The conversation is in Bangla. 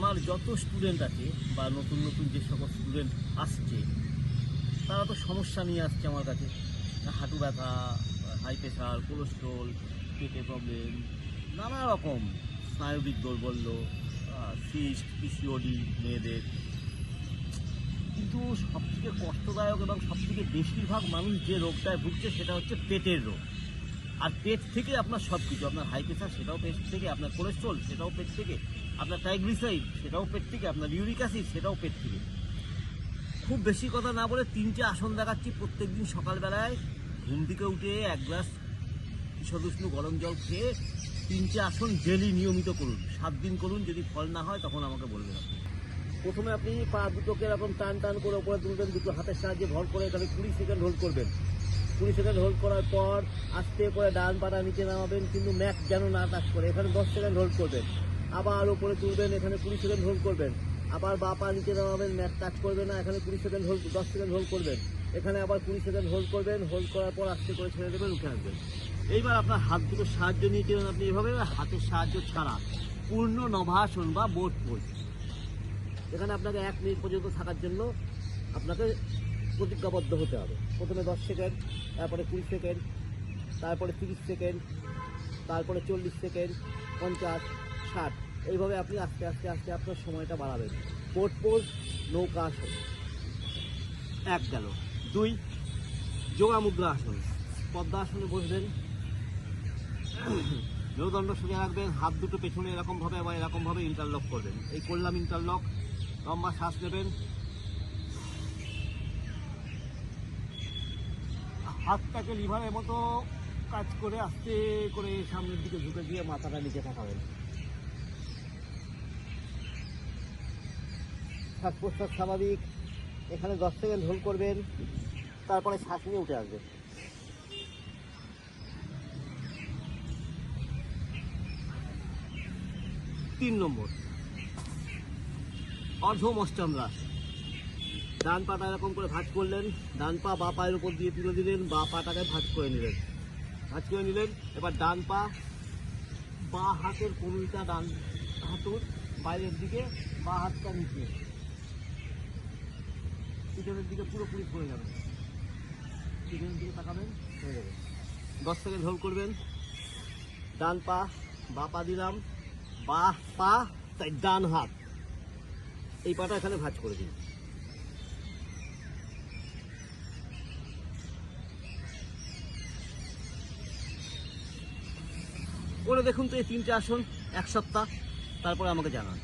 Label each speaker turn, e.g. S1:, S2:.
S1: আমার যত স্টুডেন্ট আছে বা নতুন নতুন যে সকল স্টুডেন্ট আসছে, তারা তো সমস্যা নিয়ে আসছে আমার কাছে। হাঁটু ব্যথা হাই প্রেশার কোলেস্ট্রল পেটে প্রবলেম নানা রকম স্নায়বিক দৌর্বল্য সিস্ট পিসিওডি মেয়েদের। কিন্তু সবথেকে কষ্টদায়ক এবং সবথেকে বেশিরভাগ মানুষ যে রোগটায় ভুগছে সেটা হচ্ছে পেটের রোগ। আর পেট থেকে আপনার সব কিছু আপনার হাই প্রেশার সেটাও পেট থেকে, আপনার কোলেস্ট্রল সেটাও পেট থেকে, আপনার ট্রাইগ্লিসাইড সেটাও পেট থেকে, আপনার ইউরিক অ্যাসিড সেটাও পেট থেকে। খুব বেশি কথা না বলে তিনটে আসন দেখাচ্ছি প্রত্যেকদিন সকালবেলায়। ঘুম থেকে উঠে এক গ্লাস সদুষ্ণু গরম জল খেয়ে তিনটে আসন ডেলি নিয়মিত করুন। সাত দিন করুন, যদি ফল না হয় তখন আমাকে বলবেন প্রথমে আপনি পা দুটোকে এরকম টান টান করে ওপরে তুলবেন, দুটো হাতের সাহায্যে ভর করে এখানে কুড়ি সেকেন্ড হোল্ড করবেন। কুড়ি সেকেন্ড হোল্ড করার পর আস্তে করে ডান পাটা নিচে নামাবেন, কিন্তু ম্যাক যেন না টাচ করে। এখানে দশ সেকেন্ড হোল্ড করবেন। আবার ওপরে তুলবেন, এখানে কুড়ি সেকেন্ড হোল্ড করবেন। আবার বা পা নিচে নামাবেন, ম্যাক টাচ করবে না, এখানে কুড়ি সেকেন্ড হোল্ড দশ সেকেন্ড হোল্ড করবেন। এখানে আবার কুড়ি সেকেন্ড হোল্ড করবেন হোল্ড করার পর আস্তে করে ছেড়ে দেবেন, উঠে আসবেন। এইবার আপনার হাত দুটো সাহায্য নিয়ে চলেন আপনি এভাবে, হাতের সাহায্য ছাড়া। পূর্ণ নভাসন বা বোট পোজ। এখানে আপনাকে এক মিনিট পর্যন্ত থাকার জন্য আপনাকে প্রতিজ্ঞাবদ্ধ হতে হবে। প্রথমে দশ সেকেন্ড, তারপরে কুড়ি সেকেন্ড, তারপরে তিরিশ সেকেন্ড, তারপরে চল্লিশ সেকেন্ড, পঞ্চাশ, ষাট। এইভাবে আপনি আস্তে আস্তে আস্তে আপনার সময়টা বাড়াবেন। বোট পোজ, নৌকা আসন। এক গেল। দুই, যোগা মুদ্রা আসন। পদ্মা আসনে বসবেন। মেরুদণ্ড সোজা রাখবেন। হাত দুটো পেছনে এরকমভাবে আবার এরকমভাবে ইন্টারলক করবেন। এই করলাম ইন্টারলক লম্বা শ্বাস নেবেন। হাতটাকে লিভারের মতো কাজ করে আস্তে করে সামনের দিকে ঝুঁকে দিয়ে মাথাটা নিচে থাকাবেন শ্বাস প্রশ্বাস স্বাভাবিক। এখানে দশ সেকেন্ড হোল্ড করবেন, তারপরে শ্বাস নিয়ে উঠে আসবেন। তিন নম্বর। অর্ধমশ্চন্দ্র আসন ডান পাটা এরকম করে ভাঁজ করলেন, ডান পা বা পায়ের উপর দিয়ে তুলে দিলেন, বা পাটাকে ভাঁজ করে নিলেন। ভাঁজ করে নিলেন, এবার ডান পা বা হাতের কনুইটা ডান হাঁটুর বাইরের দিকে, বা হাতটা নিচে। পিছনের দিকে পুরোপুরি পড়ে যাবে পিছনের দিকে তাকাবেন হয়ে যাবে দশ সেকেন্ড হোল্ড করবেন। ডান পা, বা পা দিলাম, বা পা, তাই ডান হাত। এই পাটা এখানে ভাঁজ করে দিন। করে দেখুন তো এই তিনটে আসন এক সপ্তাহ তারপরে আমাকে জানান।